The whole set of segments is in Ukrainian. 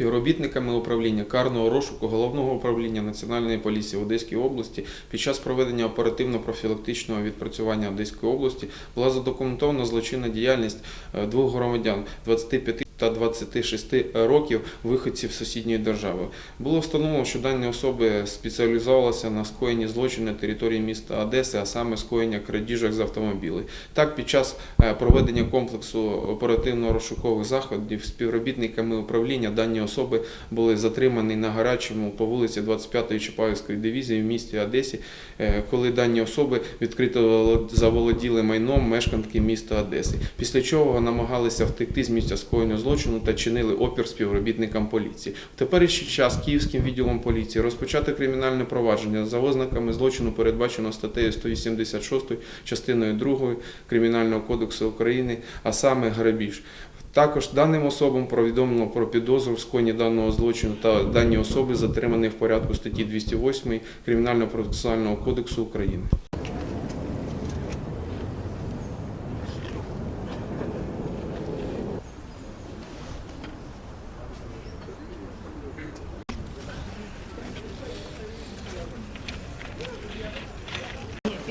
Співробітниками управління карного розшуку головного управління Національної поліції в Одеській області під час проведення оперативно-профілактичного відпрацювання Одеської області була задокументована злочинна діяльність е, двох громадян 25 та 26 років виходців сусідньої держави. Було встановлено, що дані особи спеціалізувалися на скоєнні злочину на території міста Одеси, а саме скоєння крадіжок з автомобілів. Так, під час е, проведення комплексу оперативно-розшукових заходів співробітниками управління дані особи були затримані на гарячому по вулиці 25-ї Чапаївської дивізії в місті Одесі, е, коли дані особи відкрито заволоділи майном мешканки міста Одеси. Після чого намагалися втекти з місця скоєння злочину та чинили опір співробітникам поліції. В теперішній час Київським відділом поліції розпочати кримінальне провадження за ознаками злочину, передбачено статтею 186 частиною 2 Кримінального кодексу України, а саме грабіж. Також даним особам повідомлено про підозру в скоєнні даного злочину та дані особи затримані в порядку статті 208 Кримінального процесуального кодексу України.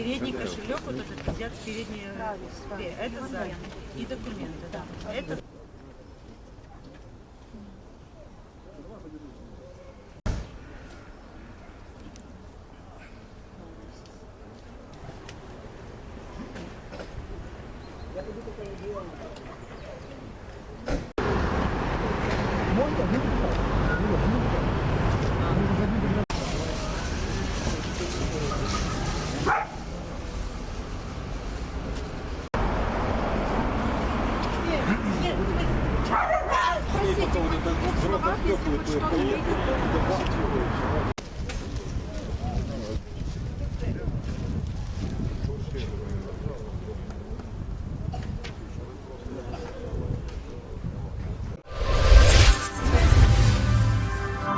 передний кошелек, вот этот взят с передней, это задний. И документы, да. Это... Я пойду по региону. Після початку.